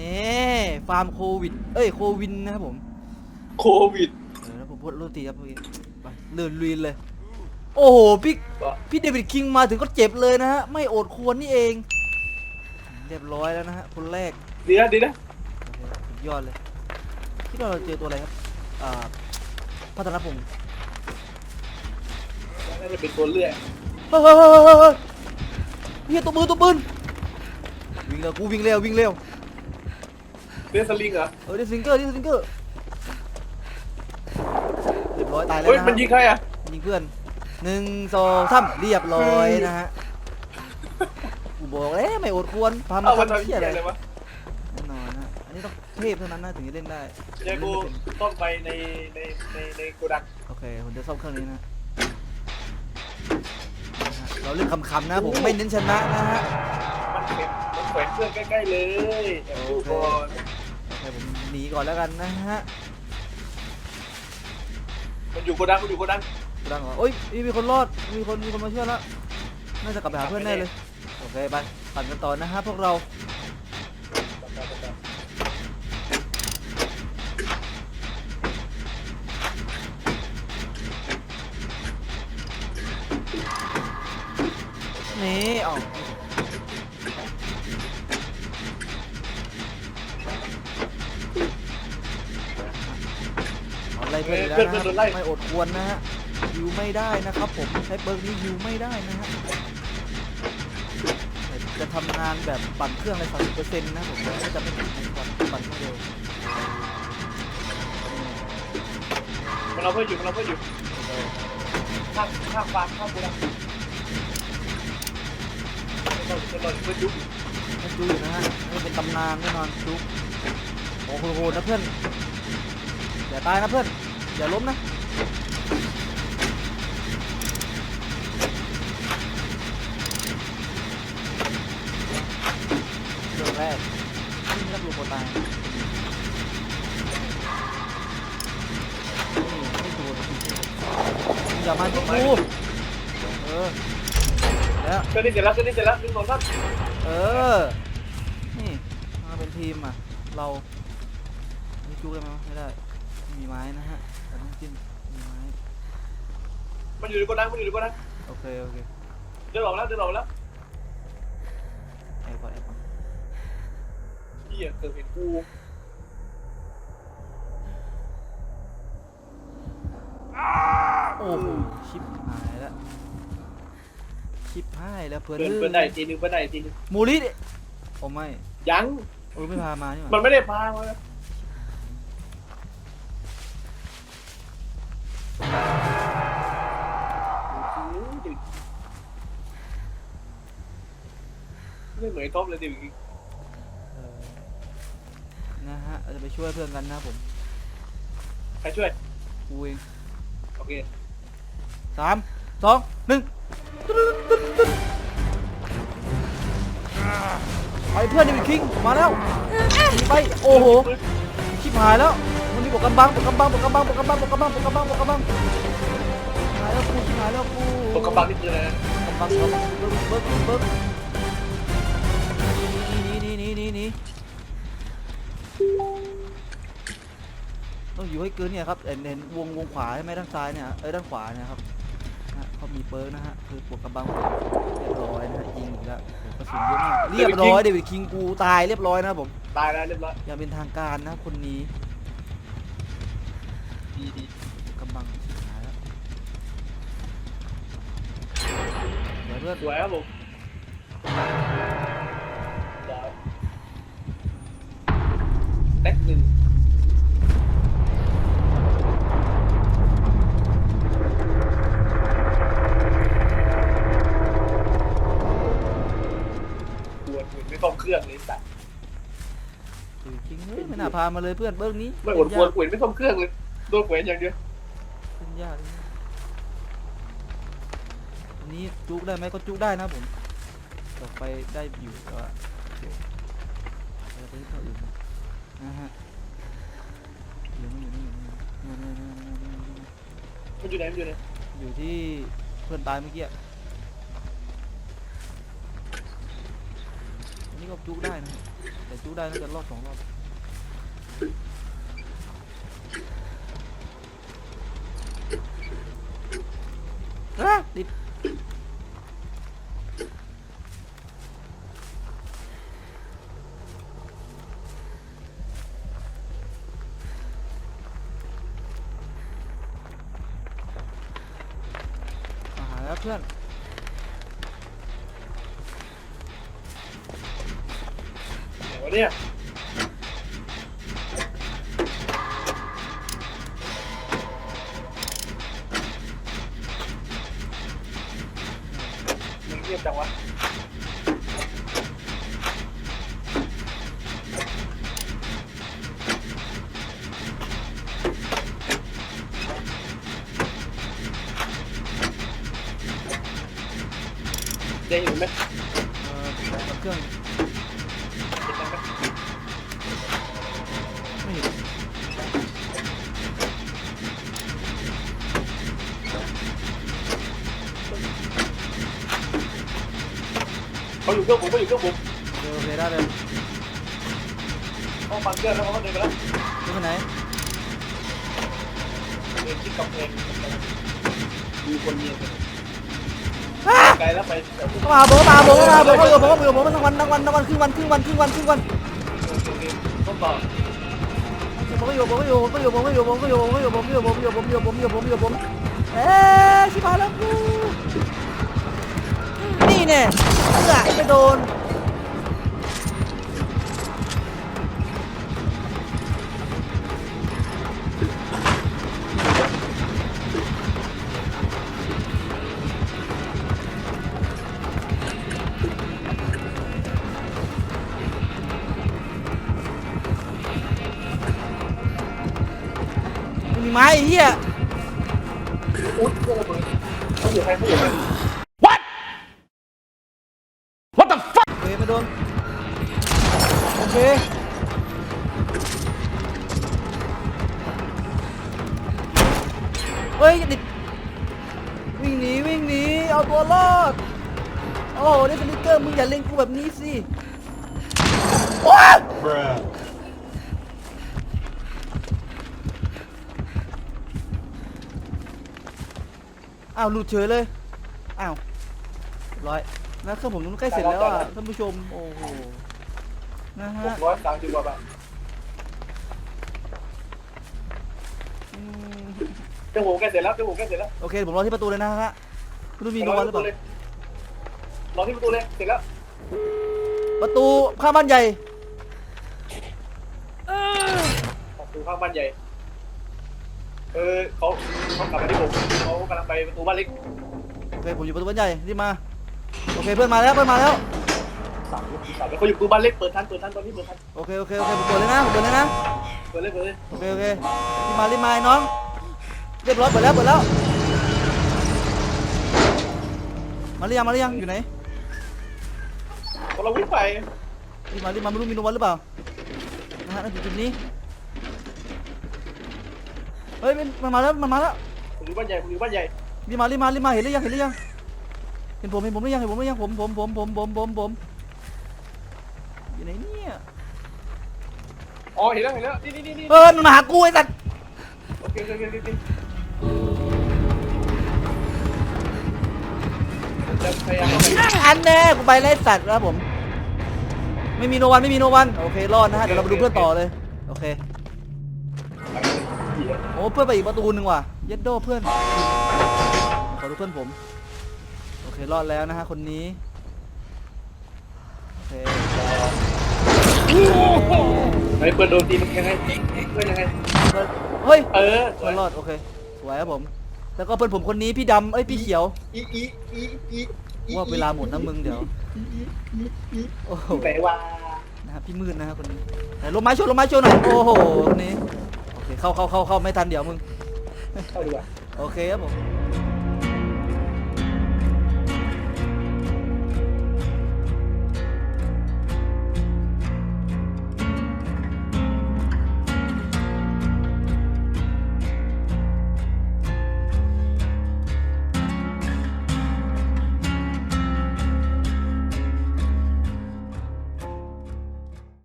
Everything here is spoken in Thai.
นี่ฟาร์มโควิด เอ้ยโควินนะครับผมโควิด เออแล้วผมพูดรูตีครับเมื่อกี้ไปเลื่อนลุยเลย โอ้โหพี่ก็พี่เดวิดคิงมาถึงก็เจ็บเลยนะฮะไม่โอดควรนี่เอง เรียบร้อยแล้วนะฮะคนแรกดีนะดีนะโอเคสุดยอดเลยคิดว่าเราเจอตัวอะไรครับอ่าพัฒนพงศ์น่าจะเป็นตัวเลื่อยเฮ้ยเฮ้ยเฮ้ยเฮ้ยเฮ้ยเฮียตัวปืนตัวปืนวิ่งเร็วกูวิ่งเร็ววิ่งเร็ว เลื่อยสลิงเหรอ เออดิซิงเกอร์ดิซิงเกอร์เรียบร้อยตายแล้วเฮ้ย นะมันยิงใครอะ ยิงเพื่อนหนึ่งสองสามเรียบร้อยนะฮะกูบอกแล้วไม่อดควรพามาเอามันทำทำเชี่เหี้ยยอะไรอะไรวะแน่นอนนะอันนี้ต้องเทพเท่านั้นนะถึงจะเล่นได้เดี๋ยวกูต้องไปในในในในโกดังโอเคผมจะซ่อมเครื่องนี้นะเราเล่นคำๆนะผมไม่เน้นชนะนะฮะ มันเข็นมันแขวนเครื่องใกล้ๆเลยแอบดูก่อนโอเคผม หนีก่อนแล้วกันนะฮะมันอยู่โกดังมันอยู่โกดังดังเหรอโอ้ยมีมีคนรอด มีคนมีคนมาช่วยแล้ว น่าจะกลับไปหาเพื่อนแน่เลย โอเคไปปั่นกันต่อนะฮะพวกเรา นี่เอ๋อ อะไรเพื่อนอีกแล้วนะครับไม่อดควรนะฮะฮิวไม่ได้นะครับ ผมใช้เบิร์กนี้ฮิวไม่ได้นะฮะจะทำงานแบบปั่นเครื่องในสามสิบเปอร์เซ็นต์นะผมก็จะไม่ถึงนะครับปั่นเครื่องเร็วมันเราเพื่อนอยู่มันเราเพื่อนอยู่ข้ามข้ามฟาร์มข้ามโกดังเราจะเราเพื่อนยุบไม่ดูอยู่นะฮะนี่เป็นตำนานแน่นอนดูโอ้โหโหดนะเพื่อนอย่าตายนะเพื่อน อย่าล้มนะเรื่องแรกนี่รับรู้โคตายนี่ไม่โดนอย่ามาที่กูเออแล้วเครื่องนี้เสร็จแล้วเครื่องนี้เสร็จแล้วหนึ่งสองสามเออ นี่มาเป็นทีมอะ เราไม่จู้ได้ไหมวะไม่ได้ไม่มีไม้นะฮะแต่ต้องจิ้มมีไม้มันอยู่ในโกดังมันอยู่ในโกดังโอเคโอเคเดินออกแล้วเดินออกแล้วแอบก่อนแอบก่อนเหี้ยเกิดเห็นกูโอ้โหชิปหายแล้วชิปหายแล้วเพื่อนเปิดเปิดได้อีกทีนึงเปิดได้อีกทีนึงมูลิดิโอ้ไม่ยังเออไม่พามานี่หมัว่านไม่ได้พามา ไม่เหมือนท็อปเลยดิเออนะฮะเราจะไปช่วยเพื่อนกันนะผมใครช่วย กูเองโอเคสามสองหนึ่งไปเพื่อนดิวิดคิงมาแล้วหนีไปโอ้โหชิบหายแล้วมันมีบวกกำบังบวกกำบังบวกกำบังบวกกำบังบวกกำบังบวกกำบังบวกกำบังหายแล้วกูชิบหายแล้วกู ตกกระบังนี่คืออะไรนะกำบังกำ ต้องอยู่ให้เกินเนี่ยครับเห็นเห็นวงวงขวาใช่ไหมด้านซ้ายเนี่ยเอ้ยด้านขวาเนี่ยครับนะฮะเขามีเปิร์กนะฮะคือบวกกำบังเรียบร้อยนะฮะยิงอีกแล้วโอ้โหกระสุนเยอะมากเรียบร้อยเดวิดคิงกูตายเรียบร้อยนะครับผมตายแล้วเรียบร้อยอย่างเป็นทางการนะคนนี้ดีดีกำบังชิบหายแล้วเดี๋ยวเพื่อนสวยครับผม พามาเลยเพื่อนเบิ้งนี้ไม่อดปวดหัวไม่ต้องเครื่องเลยโดนแขวนอย่างเดียวขึ้นยากเลยอันนี้จุกได้ไหมก็จุกได้นะผมต่อไปได้อยู่แต่ว่าโอเคเราไปที่ตัวอื่นนะฮะอยู่นี่อยู่นี่อยู่นี่นี่นี่นี่นี่นี่นี่มันอยู่ไหนมันอยู่ไหนอยู่ที่เพื่อนตายเมื่อกี้อะอันนี้ก็จุได้นะครับแต่จุได้น่าจะรอบสองรอบ อะติดอาหารแล้วเพื่อนไหนวะเนี่ย nghiêm đồng ạ Đây hiểu mấy? Ờ, cái cương. Cái cương เขาอยู่เครื่องผมเขาอยู่เครื่องผมเจอโอเคได้เลยห้องฟังเครื่องแล้วเขาก็เดินไปแล้วจะไปไหนเดินชิดกำแพงมีคนเนียนไกลแล้วไปแต่เข้ามาผมเข้ามาผมเข้ามาผมก็อยู่ผมก็อยู่ผมทั้งวันทั้งวันทั้งวันครึ่งวันครึ่งวันครึ่งวันครึ่งวันต้นต่อผมก็อยู่ผมก็อยู่ผมก็อยู่ผมก็อยู่ผมก็อยู่ผมก็อยู่ผมก็อยู่ผมก็อยู่ผมอยู่ผมอยู่ผมอยู่ผมเอ๊ะชิบหายแล้วกูนี่แน่ เอื้อไปโดนมีไม้เหี้ยอุ๊ยเขาอยู่ไหนเขาอยู่ ไม่โดน โอเคเฮ้ยติดวิ่งหนีวิ่งหนีเอาตัวรอด โอ้โหนี่เป็นลิกเกอร์มึงอย่าเล่นกูแบบนี้สิโอ๊ยอ้าวหลุดเฉยเลย อ้าวร้อย นะเครื่องผมมันใกล้เสร็จแล้วอะท่านผู้ชมโอ้โหนะหฮะกร้อยสามสิบกว่าบาทอืมเครื่องผมแกเสร็จแล้วเครื่องผมแกเสร็จแล้วโอเคผมรอที่ประตูเลยนะฮะคุณดูมีโนวันหรือเปล่ารอที่ประตูเลยเสร็จแล้วประตูข้างบ้านใหญ่ประตูข้างบ้านใหญ่ เออเขาเขากลับมาที่ผมเขากำลังไปประตูบ้านเล็กโอเคผมอยู่ประตูบ้านใหญ่รีบมา โอเคเพื่อนมาแล้วเพื่อนมาแล้ว สามสามแล้วเขาอยู่ประตูบ้านเล็กเปิดทันเปิดทันตอนนี้เปิดทันโอเคโอเคโอเคผมเปิดเลยนะผมเปิดเลยนะเปิดเลยเปิดเลยโอเคโอเครีบมารีบมาไอ้น้อง เรียบร้อยเปิดแล้วเปิดแล้ว มาหรือยังมาหรือยังอยู่ไหนพอเราวิ่งไปรีบมารีบมาไม่รู้มีโนวันหรือเปล่านะฮะนั่นอยู่จุดนี้เฮ้ยมันมันมาแล้วมันมาแล้วผมอยู่บ้านใหญ่ผมอยู่บ้านใหญ่รีบมารีบมารีบมาเห็นหรือยังเห็นหรือยังเห็นผมเห็นผมหรือยังเห็นผมหรือยังผมผมผมผมผมผมผมอยู่ไหนเนี่ยอ๋อเห็นแล้วเห็นแล้วนี่นี่นี่นี่เออมันมาหากูไอ้สัตว์โอเคโอเคโอเคโอเคจะพยายามเข้าไปอันแน่กูไปไล่สัตว์แล้วผม ไม่มีโนวันไม่มีโนวันโอเครอดนะฮะเดี๋ยวเราไปดูเพื่อนต่อเลยโอเคโอ้เพื่อนไปอีกประตูหนึ่งว่ะเย็ดโดเพื่อนขอดูเพื่อนผมโอ เครอดแล้วนะฮะคนนี้โอเคไอ้เปิดโดนตีมันยังไงเพื่อนยังไงเฮ้ยเออสวเพื่อยนรอดโอเคสวยครับผม แล้วก็เพื่อนผมคนนี้พี่ดำเอ้ยพี่เขียวอีอีอีอีอีว่าเวลาหมดนะมึงเดี๋ยวโอ้โหไหนวะนะครับพี่มืดนะครับคนนี้ไหนลงไม้โชว์ลงไม้โชว์หน่อยโอ้โหคนนี้โอเคเข้าเข้าเข้าเข้าไม่ทันเดี๋ยวมึงเข้าดีกว่าโอเคครับผม